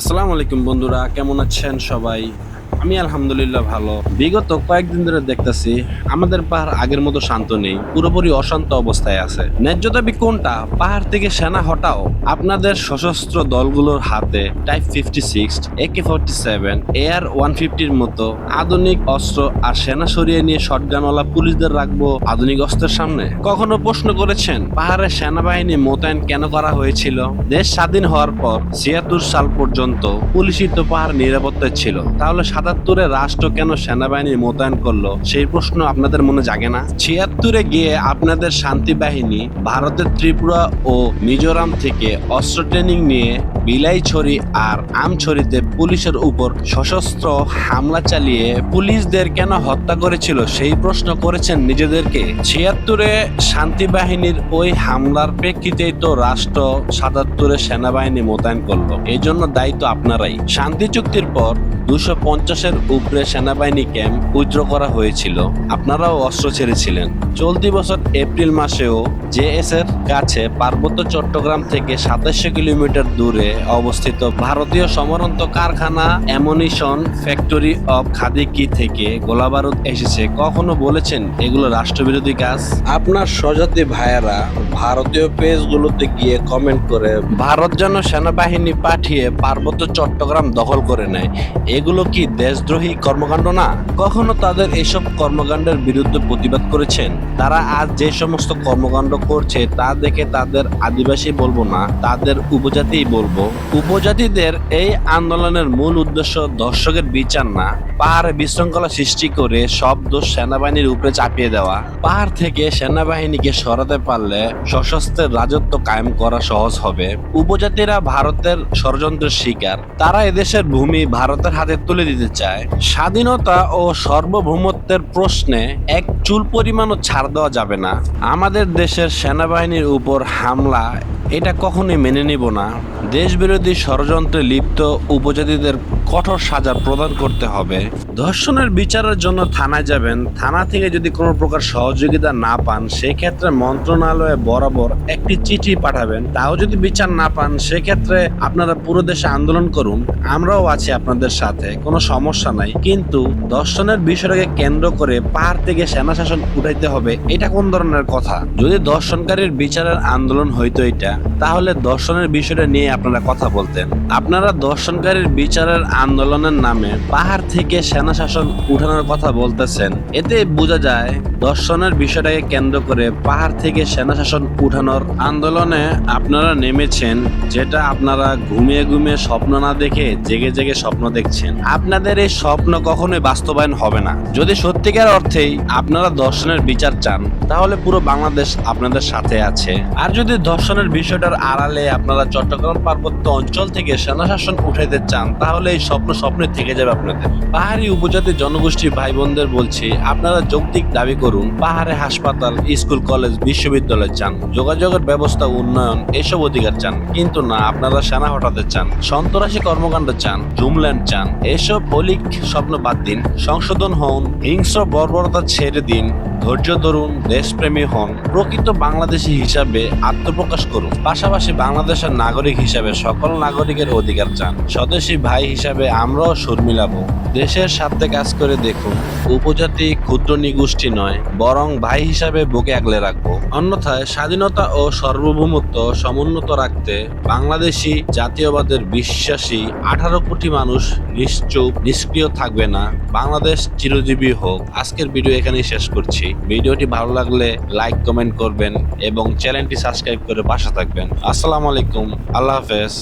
আসসালামু আলাইকুম বন্ধুরা, কেমন আছেন সবাই? আমি আলহামদুলিল্লাহ ভালো। বিগত কয়েকদিন ধরে দেখতেছি আমাদের পাহাড় আগের মতো শান্ত নেই, পুরোপুরি অশান্ত অবস্থায় আছে। ন্যায্য দাবি কোনটা? পাহাড় থেকে সেনা হটাও আপনাদের সশস্ত্র দলগুলোর হাতে type fifty six AK forty seven air one ফিফটির মতো আধুনিক অস্ত্র আর সেনা সরিয়ে নিয়ে শটগানওয়ালা পুলিশদের রাখব আধুনিক অস্ত্রের সামনে? কখনো প্রশ্ন করেছেন পাহাড়ে সেনাবাহিনী মোতায়েন কেন করা হয়েছিল? দেশ স্বাধীন হওয়ার পর ছিয়াত্তর সাল পর্যন্ত পুলিশই তো পাহাড় নিরাপত্তায় ছিল। তাহলে সাতাত্তরে রাষ্ট্র কেন সেনাবাহিনী মোতায়েন করল? সেই প্রশ্ন আপনাদের মনে জাগে না? ছিয়াত্তরে গিয়ে আপনাদের শান্তি বাহিনী ভারতের ত্রিপুরা ও মিজোরাম থেকে অস্ত্র ট্রেনিং নিয়ে বিলাইছড়ি আর আমছড়িতে পুলিশের উপর সশস্ত্র হামলা চালিয়ে পুলিশদের কেন হত্যা করেছিল? সেই প্রশ্ন করেছেন নিজেদেরকে। ছিয়াত্তরে শান্তি বাহিনীর ওই হামলার প্রেক্ষিতেই তো রাষ্ট্র সাতাত্তরে সেনাবাহিনী মোতায়েন করল। এই জন্য দায়িত্ব আপনারাই। শান্তি চুক্তির পর দুশো পঞ্চাশের উপরে সেনাবাহিনী ক্যাম্প উইথড্র করা হয়েছিল। আপনারাও অস্ত্র ছেড়েছিলেন। চলতি বছর এপ্রিল মাসেও জেএস এর কাছে পার্বত্য চট্টগ্রাম থেকে সাতাশশো কিলোমিটার দূরে অবস্থিত ভারতীয় সমরন্ত কারখানা অ্যামনিশন ফ্যাক্টরি অফ খাদিকি থেকে গোলাবারুদ এসেছে। কখনো বলেছেন এগুলো রাষ্ট্রবিরোধী কাজ? আপনার স্বজাতি ভাইয়েরা ভারতীয় পেজগুলোতে গিয়ে কমেন্ট করে ভারত যেন সেনাবাহিনী পাঠিয়ে পার্বত্য চট্টগ্রাম দখল করে নেয়। এগুলো কি দেশদ্রোহী কর্মকাণ্ড না? কখনো তাদের এসব কর্মকাণ্ডের বিরুদ্ধে প্রতিবাদ করেছেন? তারা আজ যে সমস্ত কর্মকাণ্ড করছে, তা দেখে তাদের আদিবাসী বলব না, তাদের উপজাতিই বলব। উপজাতিদের এই আন্দোলনের মূল উদ্দেশ্য দর্শকের বিচার না। পাহাড়ে বিশৃঙ্খলা সৃষ্টি করে সব দোষ সেনাবাহিনীর উপরে চাপিয়ে দেওয়া। পাহাড় থেকে সেনাবাহিনীকে সরাতে পারলে সশস্ত্রের রাজত্ব কায়েম করা সহজ হবে। উপজাতিরা ভারতের ষড়যন্ত্রের শিকার তারা এদেশের ভূমি ভারতের হাতে তুলে দিতে চায়। স্বাধীনতা ও সার্বভৌমত্বের প্রশ্নে এক চুল পরিমাণও ছাড় দেওয়া যাবে না। আমাদের দেশের সেনাবাহিনীর উপর হামলা এটা কখনোই মেনে নেব না। দেশবিরোধী ষড়যন্ত্রে লিপ্ত উপজাতিদের কঠোর সাজা প্রদান করতে হবে। ধর্ষণের বিচারের জন্য থানায় যাবেন। থানা থেকে যদি কোনো প্রকার সহযোগিতা না পান, সেক্ষেত্রে মন্ত্রণালয়ে বরাবর একটি চিঠি পাঠাবেন। তাও যদি বিচার না পান, সেক্ষেত্রে আপনারা পুরো দেশে আন্দোলন করুন। আমরাও আছি আপনাদের সাথে, কোনো সমস্যা নাই। কিন্তু দর্শনের বিষয়টাকে কেন্দ্র করে পাহাড় থেকে সেনা শাসন উঠাইতে হবে, এটা কোন ধরনের কথা? যদি দর্শনকারীর বিচারের আন্দোলন হইতো এটা তাহলে দর্শনের বিষয়টা নিয়ে আপনারা কথা বলতেন। আপনারা দর্শনকারীর বিচারের আন্দোলনের নামে পাহাড় থেকে সেনা শাসন উঠানোর কথা বলতেছেন। এতে বোঝা যায়, দর্শনের বিষয়টাকে কেন্দ্র করে পাহাড় থেকে সেনা শাসন উঠানোর আন্দোলনে আপনারা নেমেছেন, যেটা আপনারা ঘুমিয়ে ঘুমিয়ে স্বপ্ন না দেখে জেগে জেগে স্বপ্ন দেখছেন। আপনাদের এই স্বপ্ন কখনোই বাস্তবায়ন হবে না। যদি সত্যিকার অর্থেই আপনারা দর্শনের বিচার চান, তাহলে পুরো বাংলাদেশ আপনাদের সাথে আছে। আর যদি দর্শনের বিষয়টার আড়ালে আপনারা চট্টগ্রাম পার্বত্য অঞ্চল থেকে সেনা শাসন উঠাইতে চান, তাহলে এই স্বপ্ন স্বপ্নে থেকে যাবে আপনাদের। পাহাড়ি উপজাতি জনগোষ্ঠী ভাই বোনদের বলছি, আপনারা যৌক্তিক দাবি করুন, পাহাড়ে হাসপাতাল, স্কুল, কলেজ, বিশ্ববিদ্যালয় চান, যোগাযোগের ব্যবস্থা, উন্নয়ন, এসব অধিকার চান, কিন্তু না, আপনারা সেনা হটাতে চান, সন্ত্রাসী কর্মকাণ্ড চান, জুমল্যান্ড চান, এসব অলিক স্বপ্ন বাদ দিন, সংশোধন হন, হিংস্র বর্বরতা ছেড়ে দিন ধৈর্য ধরুন, দেশপ্রেমী হন, প্রকৃত বাংলাদেশি হিসাবে আত্মপ্রকাশ করুন। পাশাপাশি বাংলাদেশের নাগরিক হিসাবে সকল নাগরিকের অধিকার চান। স্বদেশী ভাই হিসাবে আমরাও সুর মিলাবো দেশের স্বার্থে কাজ করে দেখুন, উপজাতি ক্ষুদ্র নিগোষ্ঠী নয়, বরং ভাই হিসাবে বুকে আগলে রাখব। অন্যথায় স্বাধীনতা ও সার্বভৌমত্ব সমুন্নত রাখতে বাংলাদেশি জাতীয়বাদের বিশ্বাসী আঠারো কোটি মানুষ নিশ্চুপ, নিষ্ক্রিয় থাকবে না। বাংলাদেশ চিরজীবী হোক। আজকের ভিডিও এখানেই শেষ করছি। ভিডিওটি ভালো লাগলে লাইক, কমেন্ট করবেন এবং চ্যানেলটি সাবস্ক্রাইব করে পাশে থাকবেন। আসসালামু আলাইকুম। আল্লাহ হাফেজ।